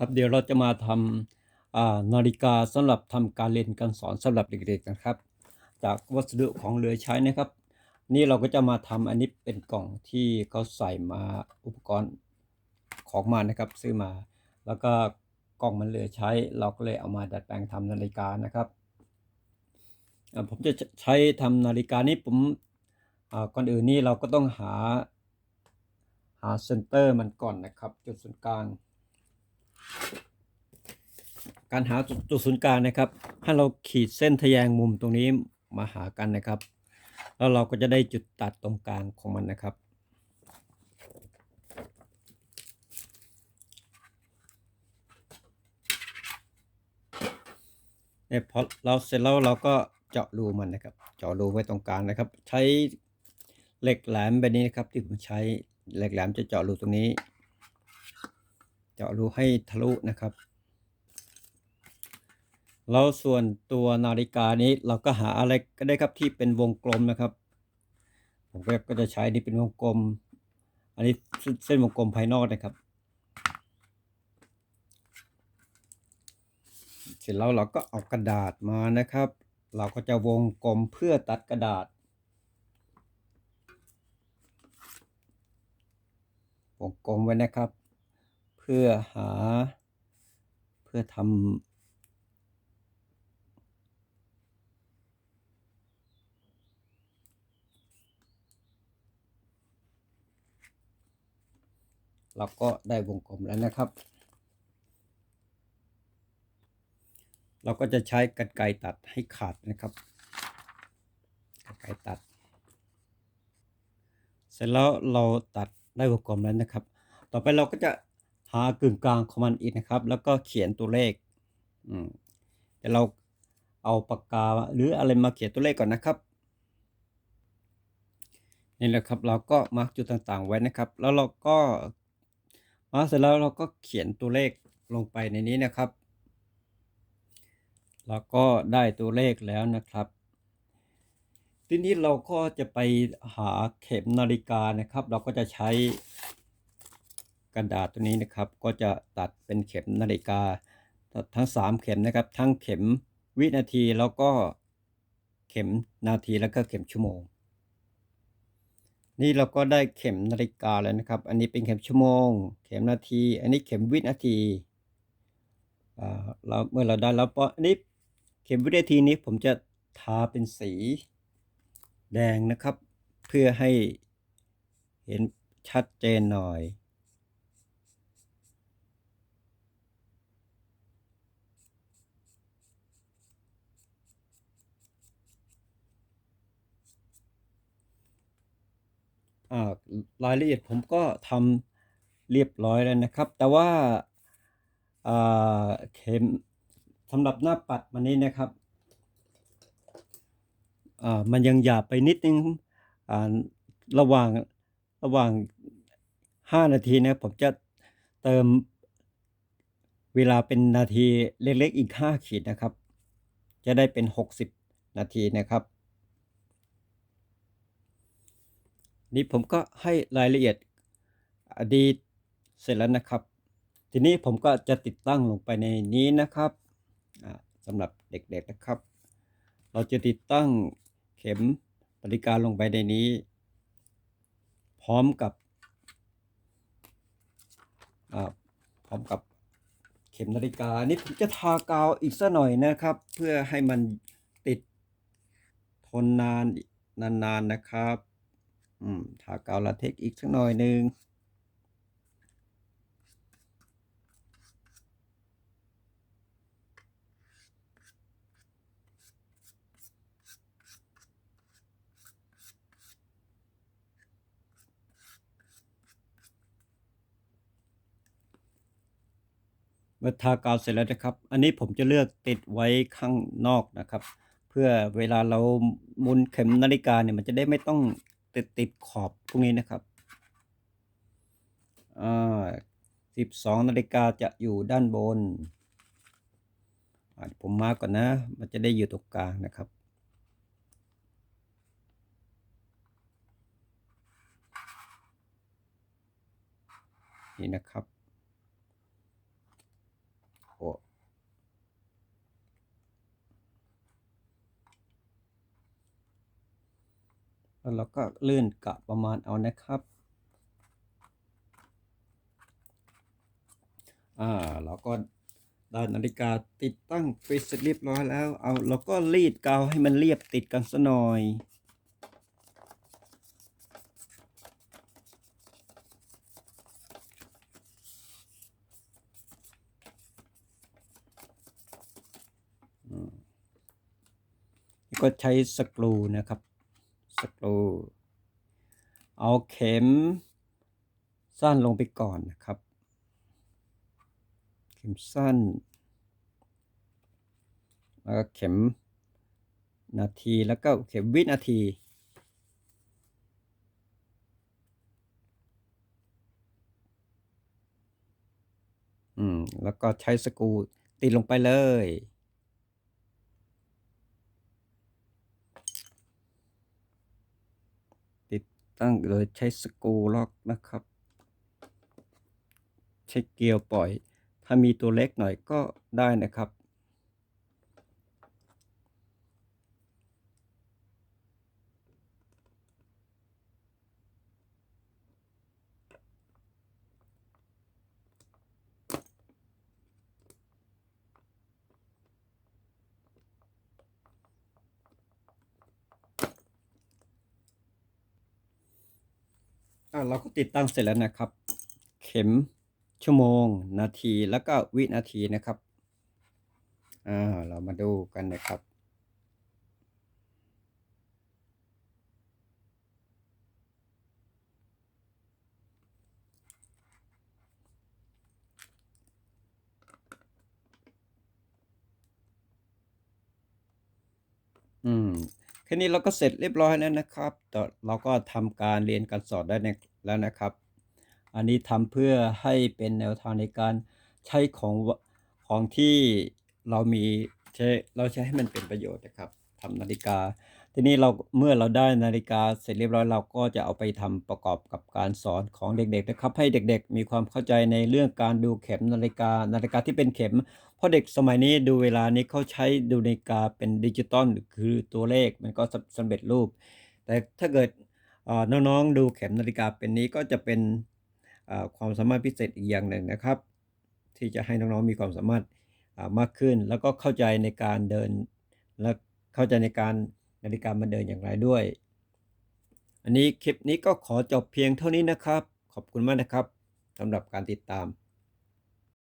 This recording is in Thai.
ครับเดี๋ยวเราจะมาทำนาฬิกาสำหรับทำการเรียนการสอนสำหรับเด็กๆนะครับ จากวัสดุของเหลือใช้นะครับ นี่เราก็จะมาทำอันนี้เป็นกล่องที่เขาใส่มาอุปกรณ์ของมานะครับซื้อมา แล้วก็กล่องมันเหลือใช้ เราก็เลยเอามาดัดแปลงทำนาฬิกานะครับผมจะใช้ทำนาฬิกานี้ผมก่อนอื่นนี่เราก็ต้องหาหาเซนเตอร์มันก่อนนะครับ จุดศูนย์กลาง การหาจุดศูนย์กลางนะครับ ให้เราขีดเส้นทะแยงมุมตรงนี้มาหากันนะครับ แล้วเราก็จะได้จุดตัดตรงกลางของมันนะครับ เนี่ยพอเราเสร็จแล้วเราก็เจาะรูมันนะครับ เจาะรูไว้ตรงกลางนะครับ ใช้เหล็กแหลมแบบนี้นะครับที่ผมใช้เหล็กแหลมจะเจาะรูตรงนี้ เจาะรูให้ทะลุนะครับ แล้วส่วนตัวนาฬิกานี้เราก็หาอะไรก็ได้ครับที่เป็นวงกลมนะครับ ผมก็จะใช้นี่เป็นวงกลม อันนี้เส้นวงกลมภายนอกนะครับ เสร็จแล้วเราก็เอากระดาษมานะครับ เราก็จะวงกลมเพื่อตัดกระดาษวงกลมไว้นะครับ พื่อหา เพื่อทำเราก็ได้วงกลมแล้วนะครับ เราก็จะใช้กรรไกรตัดให้ขาดนะครับกรรไกรตัด เสร็จแล้วเราตัดได้วงกลมแล้วนะครับ ต่อไปเราก็จะ หากึ่งกลางของมันอีกนะครับ แล้วก็เขียนตัวเลขอืมแต่เราเอาปากกาหรืออะไรมาเขียนตัวเลขก่อนนะครับนี่แหละครับเราก็มาร์กจุดต่างๆไว้นะครับ แล้วเราก็มาร์กเสร็จแล้วเราก็เขียนตัวเลขลงไปในนี้นะครับเราก็ได้ตัวเลขแล้วนะครับ ทีนี้เราก็จะไปหาเข็มนาฬิกานะครับ เราก็จะใช้ กระดาษตัวนี้นะครับ ก็จะตัดเป็นเข็มนาฬิกา ทั้ง 3 เข็มนะครับ ทั้งเข็มวินาทีแล้วก็เข็มนาทีแล้วก็เข็มชั่วโมง นี่เราก็ได้เข็มนาฬิกาแล้วนะครับ อันนี้เป็นเข็มชั่วโมง เข็มนาที อันนี้เข็มวินาทีอ่าเราเมื่อเราได้แล้วปอันนี้เข็มวินาทีนี้ผมจะทาเป็นสีแดงนะครับ เพื่อให้เห็นชัดเจนหน่อย รายละเอียดผมก็ทำเรียบร้อยแล้วนะครับ แต่ว่าอ่าเข็มสำหรับหน้าปัดมันนี้นะครับอ่ามันยังหยาบไปนิดนึงอ่าระหว่างระหว่าง 5 นาทีนะผมจะเติมเวลาเป็นนาทีเล็กๆอีก 5 ขีดนะครับ จะได้เป็น 60 นาทีนะครับ นี่ผมก็ให้รายละเอียดอดีตเสร็จแล้วนะครับ ทีนี้ผมก็จะติดตั้งลงไปในนี้นะครับสำหรับเด็กๆนะครับ เราจะติดตั้งเข็มบริการลงไปในนี้ พร้อมกับพร้อมกับเข็มนาฬิกานี่ผมจะทากาวอีกสักหน่อยนะครับ เพื่อให้มันติดทนนานนานๆนะครับ อืมทากาวลาเทคอีกสักหน่อยหนึ่งเมื่อทากาวเสร็จแล้วนะครับ อันนี้ผมจะเลือกติดไว้ข้างนอกนะครับ เพื่อเวลาเราหมุนเข็มนาฬิกาเนี่ยมันจะได้ไม่ต้อง ติดติดขอบพวกนี้นะครับอ่าสิบสองนาฬิกาจะอยู่ด้านบนผมมาก่อนนะ มันจะได้อยู่ตรงกลางนะครับ นี่นะครับโอ้ แล้วเราก็เลื่อนกะประมาณเอานะครับอ่าเราก็ได้นาฬิกาติดตั้งฟิสเรียบร้อยแล้ว เอาเราก็รีดกาวให้มันเรียบติดกันซะหน่อย ก็ใช้สกรูนะครับ สกรูเอาเข็มสั้นลงไปก่อนนะครับ เข็มสั้น แล้วก็เข็มนาทีแล้วก็เข็มวินาที อืม แล้วก็ใช้สกรูติดลงไปเลย ตั้งโดยใช้สกรูล็อกนะครับ ใช้เกลียวปล่อย ถ้ามีตัวเล็กหน่อยก็ได้นะครับ เราก็ติดตั้งเสร็จแล้วนะครับ เข็มชั่วโมง นาทีแล้วก็วินาทีนะครับอ่าเรามาดูกันนะครับอืม แค่นี้เราก็เสร็จเรียบร้อยแล้วนะครับต่เราก็ทำการเรียนการสอนได้แล้วนะครับ อันนี้ทำเพื่อให้เป็นแนวทางในการใช้ของของที่เรามีใช้เราใช้ให้มันเป็นประโยชน์นะครับทำนาฬิกา ทีนี้เราเมื่อเราได้นาฬิกาเสร็จเรียบร้อยเราก็จะเอาไปทำประกอบกับการสอนของเด็กๆนะครับ ให้เด็กๆ มีความเข้าใจในเรื่องการดูเข็มนาฬิกานาฬิกาที่เป็นเข็ม เพราะเด็กสมัยนี้ดูเวลานี้เขาใช้ดูนาฬิกาเป็นดิจิตอลคือตัวเลขมันก็สำสำเร็จรูป แต่ถ้าเกิดน้องๆดูเข็มนาฬิกาเป็นนี้ก็จะเป็นความสามารถพิเศษอีกอย่างหนึ่งนะครับ ที่จะให้น้องๆมีความสามารถมากขึ้น แล้วก็เข้าใจในการเดินและเข้าใจในการ นาฬิกามันเดินอย่างไรด้วย อันนี้คลิปนี้ก็ขอจบเพียงเท่านี้นะครับ ขอบคุณมากนะครับสำหรับการติดตาม